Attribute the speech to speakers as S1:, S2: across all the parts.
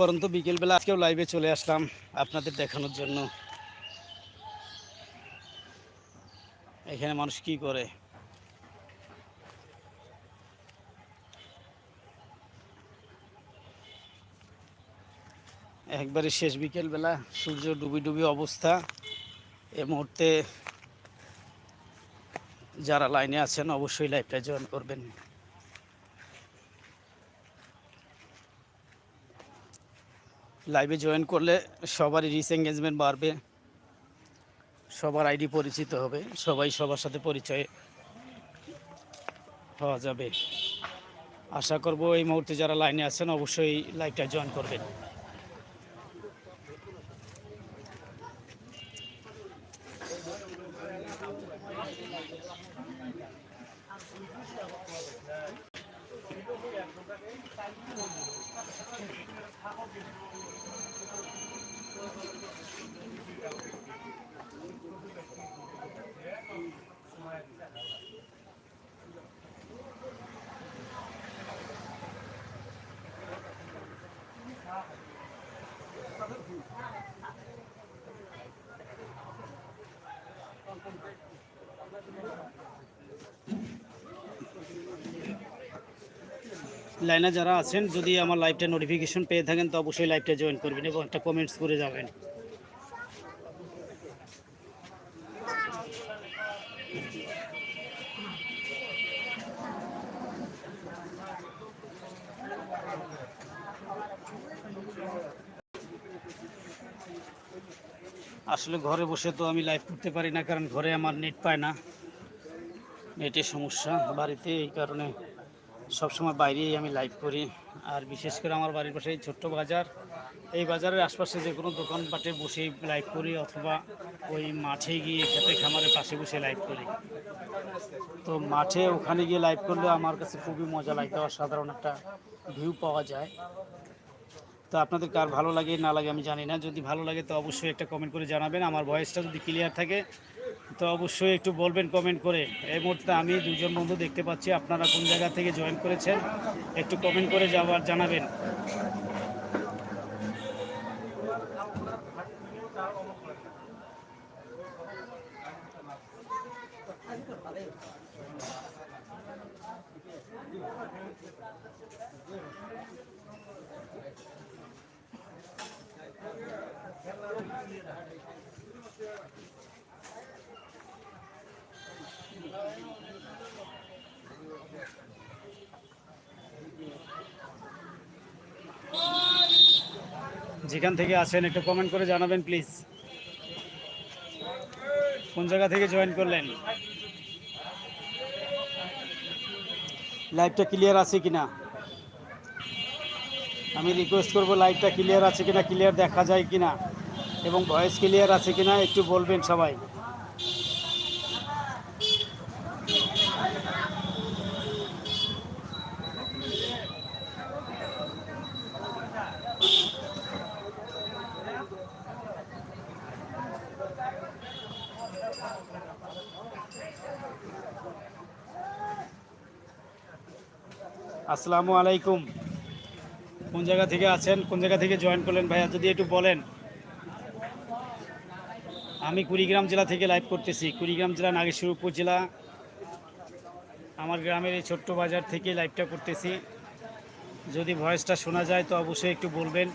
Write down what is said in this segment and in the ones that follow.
S1: পরন্তু বিকেলবেলা আজকেও লাইভে চলে আসলাম আপনাদের দেখানোর জন্য। এখানে মানুষ কি করে? একবারে শেষ বিকেলবেলা, সূর্য ডুবি ডুবি অবস্থা। এ মুহূর্তে যারা লাইনে আছেন, অবশ্যই লাইভটা জয়েন করবেন। লাইভে জয়েন করলে সবারই রিস এঙ্গেজমেন্ট বাড়বে, সবার আইডি পরিচিত হবে, সবাই সবার সাথে পরিচয় হওয়া যাবে। আশা করব এই মুহূর্তে যারা লাইনে আছেন, অবশ্যই লাইভটা জয়েন করবেন। লাইনে যারা আছেন, যদি আমার লাইভটা নোটিফিকেশন পেয়ে থাকেন, তো অবশ্যই লাইভটা জয়েন করবেন এবং একটা কমেন্টস করে যাবেন। আসলে ঘরে বসে তো আমি লাইভ করতে পারি না, কারণ ঘরে আমার নেট পায় না। নেটের সমস্যা, বাড়িতে এই কারণে সবসময় বাইরেই আমি লাইভ করি। আর বিশেষ করে আমার বাড়ির পাশে এই ছোট্ট বাজার, এই বাজারের আশপাশে যে কোনো দোকানপাটে বসে লাইভ করি অথবা ওই মাঠে গিয়ে খেতে খামারের পাশে বসে লাইভ করি। তো মাঠে ওখানে গিয়ে লাইভ করলে আমার কাছে খুবই মজা লাগে সাধারণ একটা ভিউ পাওয়া যায়। তো আপনাদের কার ভালো লাগে, না লাগে আমি জানি না। যদি ভালো লাগে তো অবশ্যই একটা কমেন্ট করে জানাবেন। আমার ভয়েসটা যদি ক্লিয়ার থাকে তো অবশ্যই একটু বলবেন কমেন্ট করে। এই মুহূর্তে আমি দুজন বন্ধু দেখতে পাচ্ছি, আপনারা কোন জায়গা থেকে জয়েন করেছেন, একটু কমেন্ট করে যাওয়ার, জানাবেন। যেখান থেকে আসেন একটু কমেন্ট করে জানাবেন প্লিজ কোন জায়গা থেকে জয়েন করলেন? লাইভটা ক্লিয়ার আছে কিনা? আমি রিকোয়েস্ট করব লাইভটা ক্লিয়ার আছে কিনা ক্লিয়ার দেখা যায় কিনা? এবং ভয়েস ক্লিয়ার আছে কিনা, একটু বলবেন সবাই। আসসালামু আলাইকুম। কোন জায়গা থেকে আছেন? কোন জায়গা থেকে জয়েন করলেন? ভাইয়া, যদি একটু বলেন। আমি কুড়িগ্রাম জেলা থেকে লাইভ করতেছি। কুড়িগ্রাম জেলা নাগেশ্বর উপজেলা আমার গ্রামের এই ছোট্ট বাজার থেকে লাইভটা করতেছি। যদি ভয়েসটা শোনা যায়, তো অবশ্যই একটু বলবেন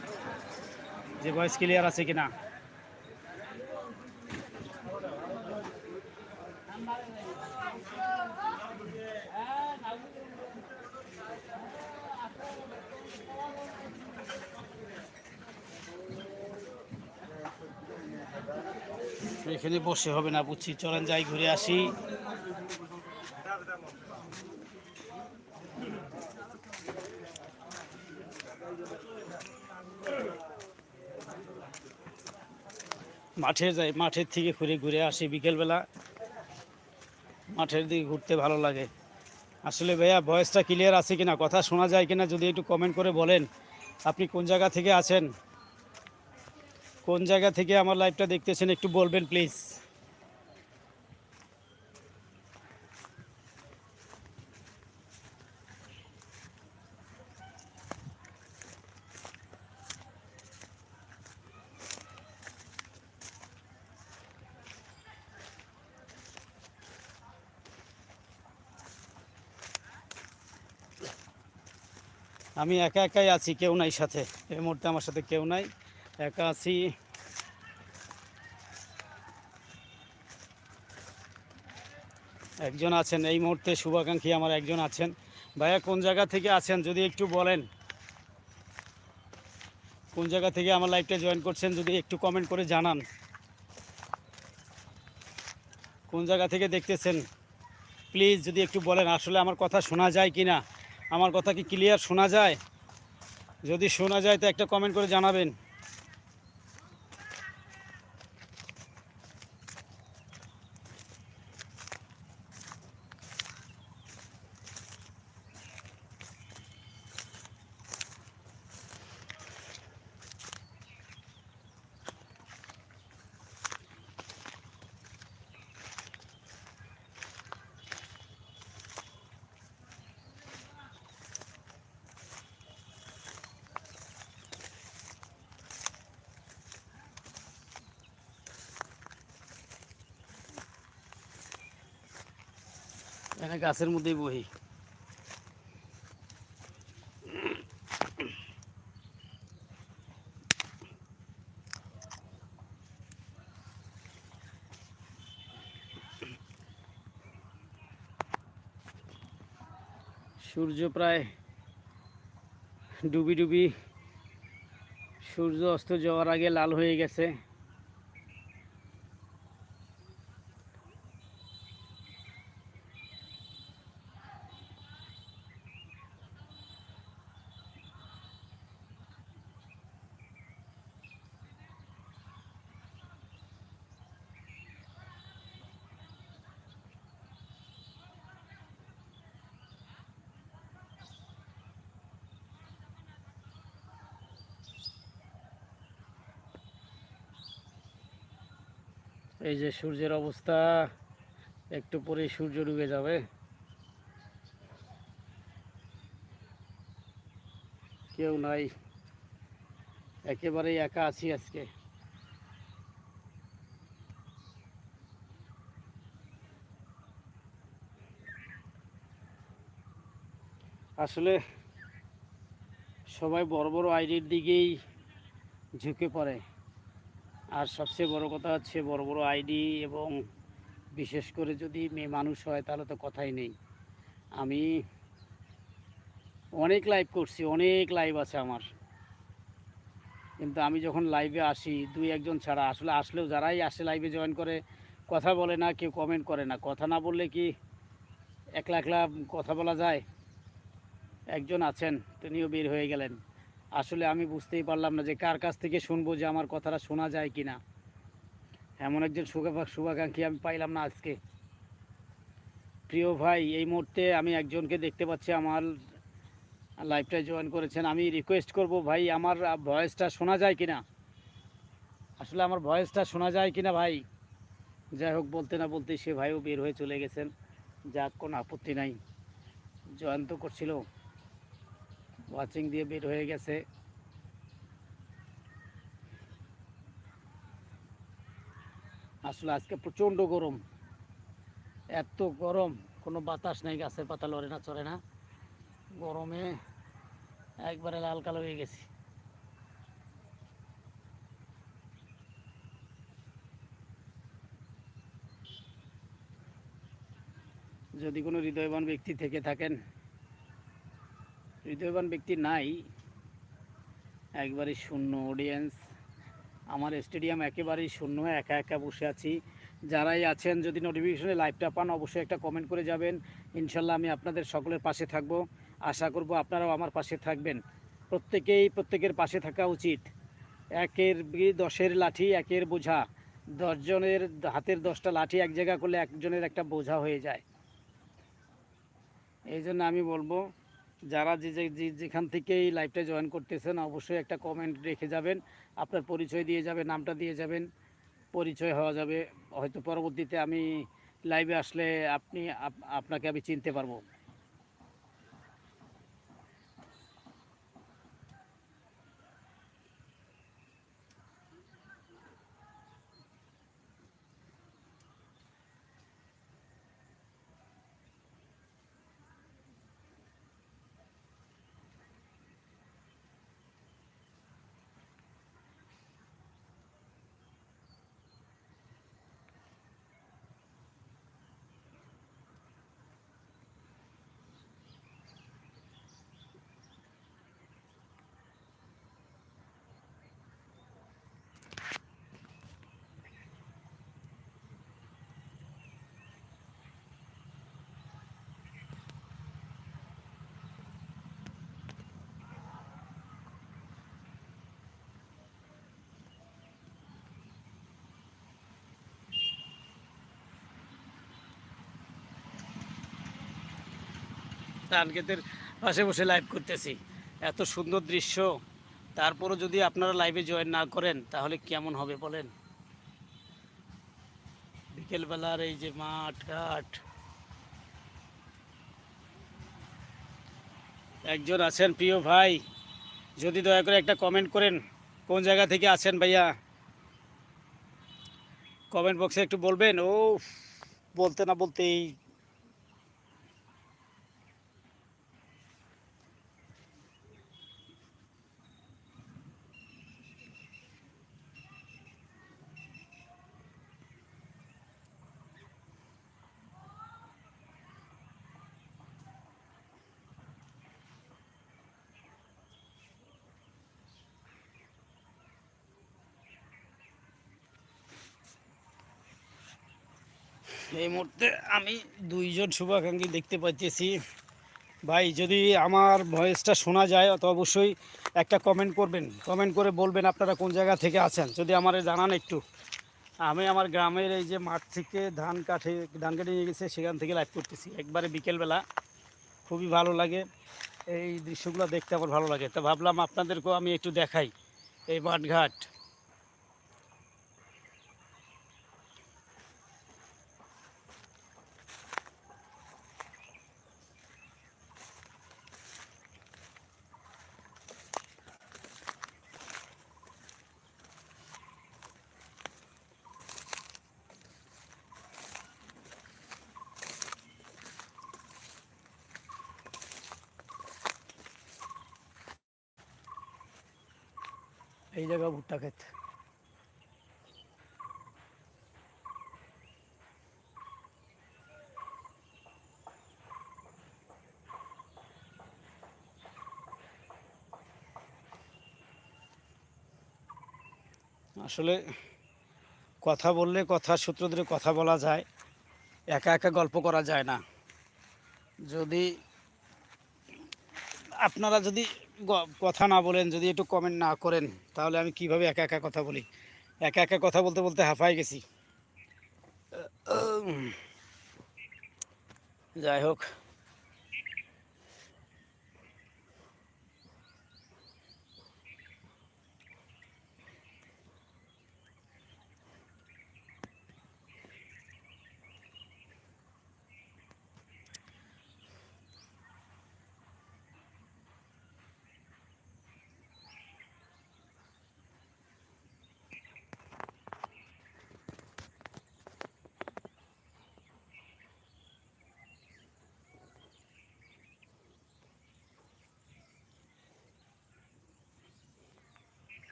S1: যে ভয়েস ক্লিয়ার আছে কিনা। এখানে বসে হবে না বুঝছি। চলেন যাই, ঘুরে আসি। মাঠে যাই, মাঠের থেকে ঘুরে ঘুরে আসি বিকেলবেলা। মাঠের দিকে ঘুরতে ভালো লাগে। আসলে ভাইয়া, ভয়েসটা ক্লিয়ার আছে কিনা, কথা শোনা যায় কিনা যদি একটু কমেন্ট করে বলেন। আপনি কোন জায়গা থেকে আছেন? কোন জায়গা থেকে আমার লাইভটা দেখতেছেন একটু বলবেন, প্লিজ? আমি একা একাই আছি, কেউ নাই সাথে। এই মুহূর্তে আমার সাথে কেউ নাই। একা আছি। একজন আছেন, এই মুহূর্তে শুভাকাঙ্ক্ষী আমার একজন আছেন। ভাইয়া, কোন জায়গা থেকে আছেন, যদি একটু বলেন? কোন জায়গা থেকে আমার লাইভটা জয়েন করছেন, যদি একটু কমেন্ট করে জানান। কোন জায়গা থেকে দেখতেছেন? প্লিজ, যদি একটু বলেন, আসলে আমার কথা শোনা যায় কি না? আমার কথা কি ক্লিয়ার শোনা যায়? যদি শোনা যায়, তো একটা কমেন্ট করে জানাবেন। এখানে গাছের মধ্যেই বহি। সূর্য প্রায় ডুবি ডুবি সূর্য অস্ত যাওয়ার আগে লাল হয়ে গেছে। এই যে সূর্যের অবস্থা, একটু পরেই সূর্য ডুবে যাবে। কেউ নাই, একেবারেই একা আছি আজকে। আসলে সবাই বড় বড় আইডির দিকেই ঝুঁকে পড়ে। আর সবচেয়ে বড় কথা হচ্ছে বড় বড় আইডি এবং বিশেষ করে যদি মেয়ে মানুষ হয় তাহলে তো কথাই নেই। আমি অনেক লাইভ করছি, অনেক লাইভ আছে আমার। কিন্তু আমি যখন লাইভে আসি, দুই একজন ছাড়া, আসলে আসলেও যারাই আসে লাইভে জয়েন করে, কথা বলে না, কেউ কমেন্ট করে না। কথা না বললে কি একলা একলা কথা বলা যায়? একজন আছেন, তিনিও বের হয়ে গেলেন। আসলে আমি বুঝতেই পারলাম না যে কার কাছ থেকে শুনব যে আমার কথাটা শোনা যায় কি না এমন একজন শুভা শুভাকাঙ্ক্ষী আমি পাইলাম না আজকে। প্রিয় ভাই, এই মুহূর্তে আমি একজনকে দেখতে পাচ্ছি, আমার লাইভটায় জয়েন করেছেন। আমি রিকোয়েস্ট করব, ভাই, আমার ভয়েসটা শোনা যায় কি না আসলে আমার ভয়েসটা শোনা যায় কি না ভাই? যাই হোক, বলতে না বলতে সে ভাইও বের হয়ে চলে গেছেন। যাক, কোনো আপত্তি নাই। জয়েন তো করছিল। ওয়াচিং দিয়ে বের হয়ে গেছে। আসলে আজকে প্রচণ্ড গরম। এত গরম, কোনো বাতাস নেই, গাছের পাতা লড়ে না, চড়ে না। গরমে একবারে লাল কালো হয়ে গেছি। যদি কোনো হৃদয়বান ব্যক্তি থেকে থাকেন হৃদয়বান ব্যক্তি নাই, একবারে শূন্য অডিয়েন্স আমার স্টেডিয়াম একেবারেই শূন্য, একা একা বসে আছি। যারাই আছেন, যদি নোটিফিকেশনে লাইভটা পান, অবশ্যই একটা কমেন্ট করে যাবেন। ইনশাল্লাহ আমি আপনাদের সকলের পাশে থাকব। আশা করব আপনারাও আমার পাশে থাকবেন। প্রত্যেকেই প্রত্যেকের পাশে থাকা উচিত। একের দশের লাঠি, একের বোঝা। দশজনের হাতের দশটা লাঠি এক জায়গা করলে একজনের একটা বোঝা হয়ে যায়। এই জন্য আমি বলব যারা যে যে- যেখান থেকেই লাইভটা জয়েন করতেছেন, অবশ্যই একটা কমেন্ট রেখে যাবেন। আপনার পরিচয় দিয়ে যাবেন, নামটা দিয়ে যাবেন, পরিচয় হওয়া যাবে। হয়তো পরবর্তীতে আমি লাইভে আসলে আপনি আপ- আপনাকে আমি চিনতে পারব। ধান পাশে বসে লাইভ করতেছি। এত সুন্দর দৃশ্য। তারপরও যদি আপনারা লাইভে জয়েন না করেন, তাহলে কেমন হবে বলেন? বিকেলবেলার এই যে মাঠ ঘাট। একজন আছেন প্রিয় ভাই। যদি দয়া করে একটা কমেন্ট করেন, কোন জায়গা থেকে আছেন ভাইয়া? কমেন্ট বক্সে একটু বলবেন? ও বলতে না বলতেই এই মুহূর্তে আমি দুইজন শুভাকাঙ্ক্ষী দেখতে পাইতেছি। ভাই, যদি আমার ভয়েসটা শোনা যায়, তো অবশ্যই একটা কমেন্ট করবেন। কমেন্ট করে বলবেন আপনারা কোন জায়গা থেকে আছেন, যদি আমার জানান একটু। আমি আমার গ্রামের এই যে মাঠ থেকে ধান কাঠে, ধান কাটে নিয়ে গেছে, সেখান থেকে লাইভ করতেছি। একবারে বিকেলবেলা। খুবই ভালো লাগে। এই দৃশ্যগুলো দেখতে আমার ভালো লাগে। তো ভাবলাম আপনাদেরকেও আমি একটু দেখাই। এই মাঠঘাট। এই জায়গা ভুট্টা ক্ষেত। আসলে কথা বললে কথা, সূত্র ধরে কথা বলা যায়। একা একা গল্প করা যায় না। যদি আপনারা যদি কথা না বলেন, যদি একটু কমেন্ট না করেন, তাহলে আমি কীভাবে একা একা কথা বলি? একা একা কথা বলতে বলতে হাঁফাই গেছি। যাই হোক।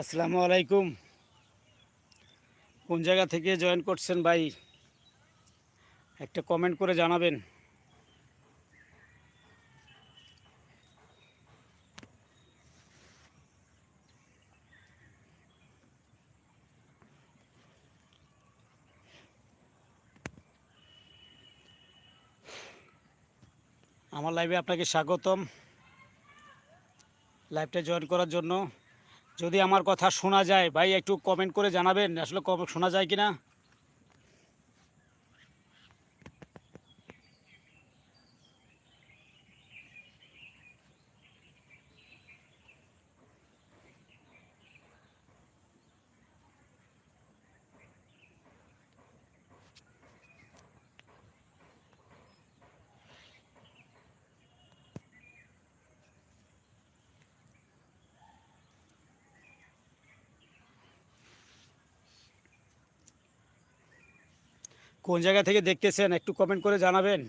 S1: আসসালামু আলাইকুম। কোন জায়গা থেকে জয়েন করছেন ভাই? একটা কমেন্ট করে জানাবেন। আমার লাইভে আপনাকে স্বাগতম। লাইভটা জয়েন করার জন্য যদি আমার কথা শোনা যায় ভাই একটু কমেন্ট করে জানাবেন আসলে শোনা যায় কিনা? কোন জায়গা থেকে দেখতেছেন একটু কমেন্ট করে জানাবেন।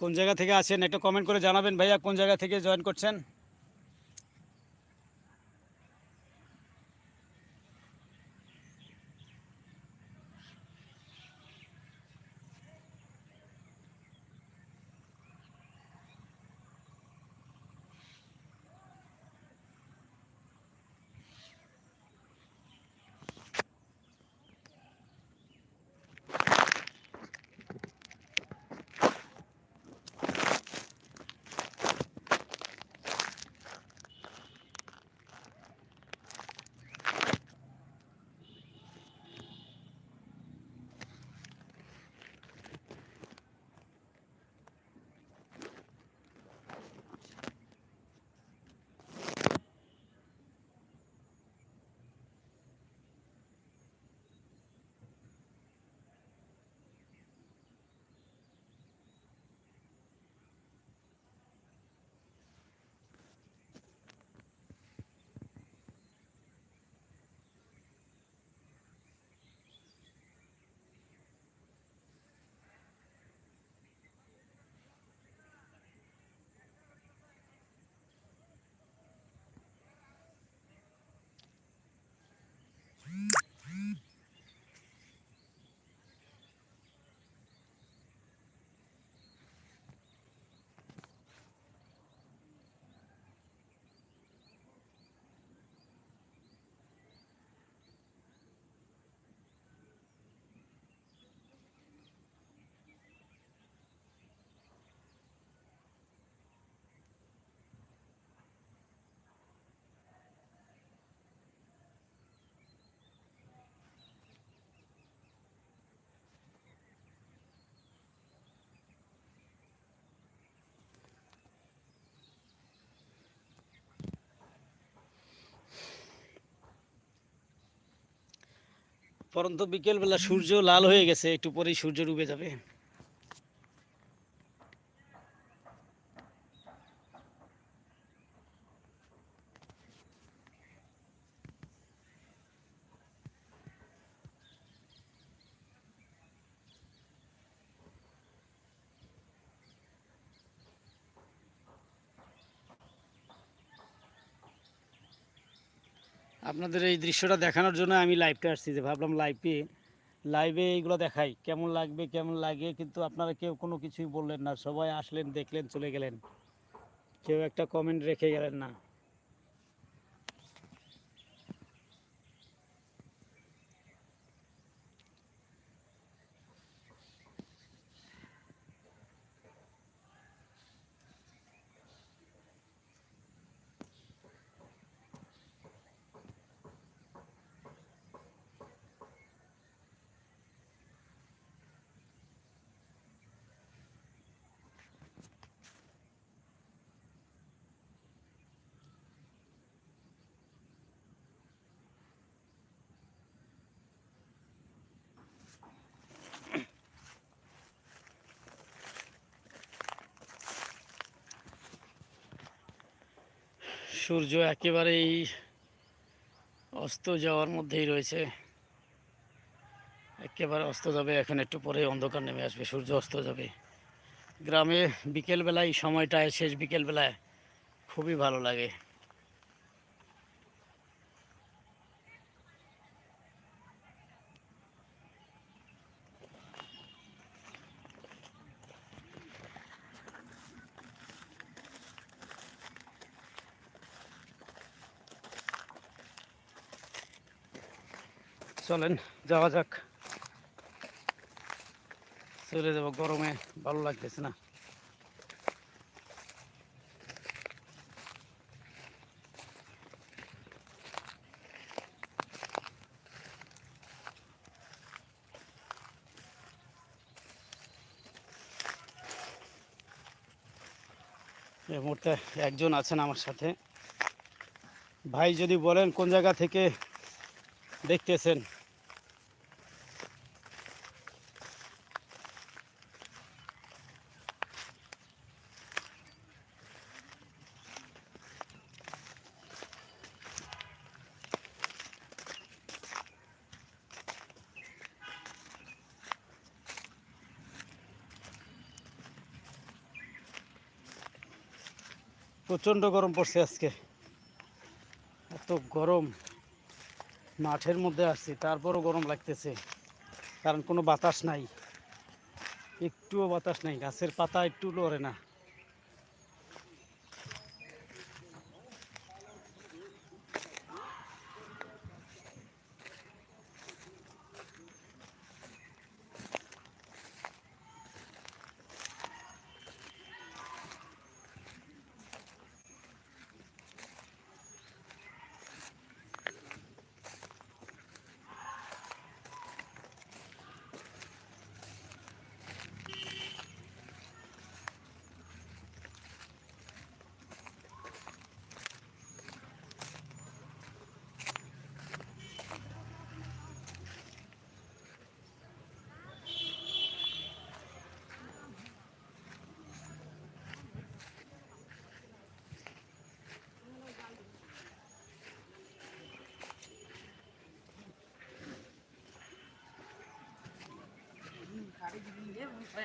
S1: কোন জায়গা থেকে আছেন একটু কমেন্ট করে জানাবেন ভাইয়া, কোন জায়গা থেকে জয়েন করছেন? পরন্ত বিকেলবেলা সূর্য লাল হয়ে গেছে একটু পরেই সূর্য ডুবে যাবে। আপনাদের এই দৃশ্যটা দেখানোর জন্য আমি লাইভটা আসছি যে ভাবলাম লাইভে লাইভে এইগুলো দেখাই। কেমন লাগবে, কেমন লাগে, কিন্তু আপনারা কেউ কোনো কিছুই বললেন না। সবাই আসলেন, দেখলেন, চলে গেলেন। কেউ একটা কমেন্ট রেখে গেলেন না। সূর্য একেবারেই অস্ত যাওয়ার মধ্যেই রয়েছে। একেবারে অস্ত যাবে, এখন একটু পরে অন্ধকার নেমে আসবে, সূর্য অস্ত যাবে। গ্রামে বিকেলবেলায় সময়টায়, শেষ বিকেলবেলায় খুবই ভালো লাগে। চলেন, যাওয়া যাক। চলে যাব, গরমে ভালো লাগতেছে না। এই মুহূর্তে একজন আছেন আমার সাথে। ভাই যদি বলেন কোন জায়গা থেকে দেখতেছেন? প্রচণ্ড গরম পড়ছে আজকে। এত গরম মাঠের মধ্যে আসছি, তারপরও গরম লাগতেছে। কারণ কোনো বাতাস নাই। একটুও বাতাস নাই, গাছের পাতা একটু লড়ে না।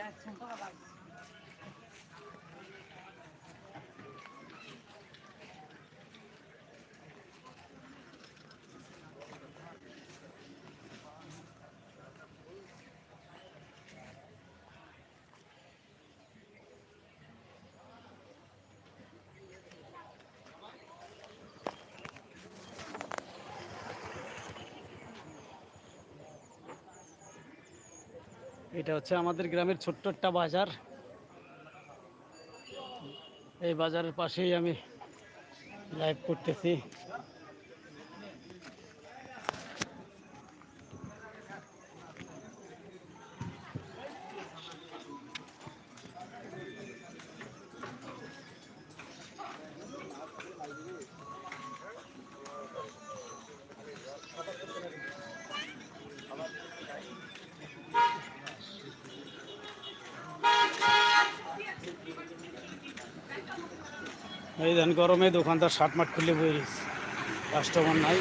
S1: আচ্ছা এটা হচ্ছে আমাদের গ্রামের ছোট্ট একটা বাজার। এই বাজারের পাশেই আমি লাইভ করতেছি। দেন গরমে দোকানদার শার্ট মাঠ খুলে বই কাস্টমার নাই।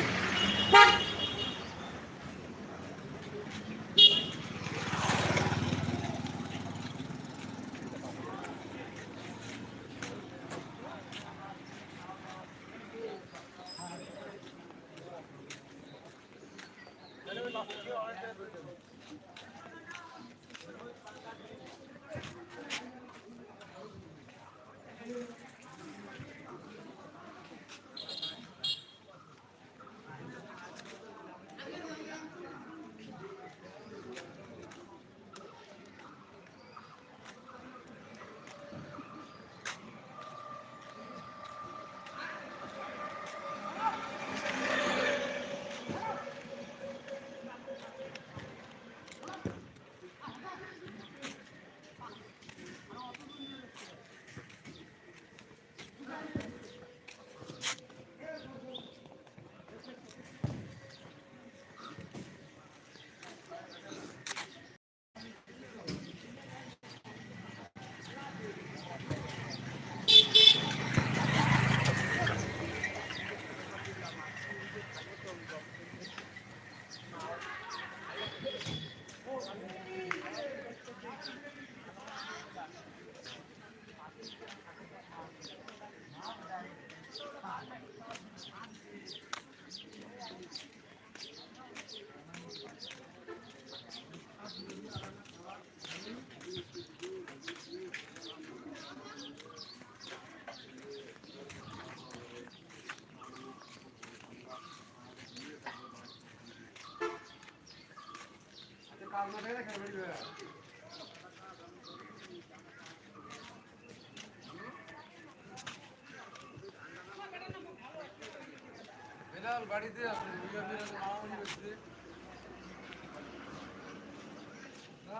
S2: বিড়াল বাড়িতে আছে না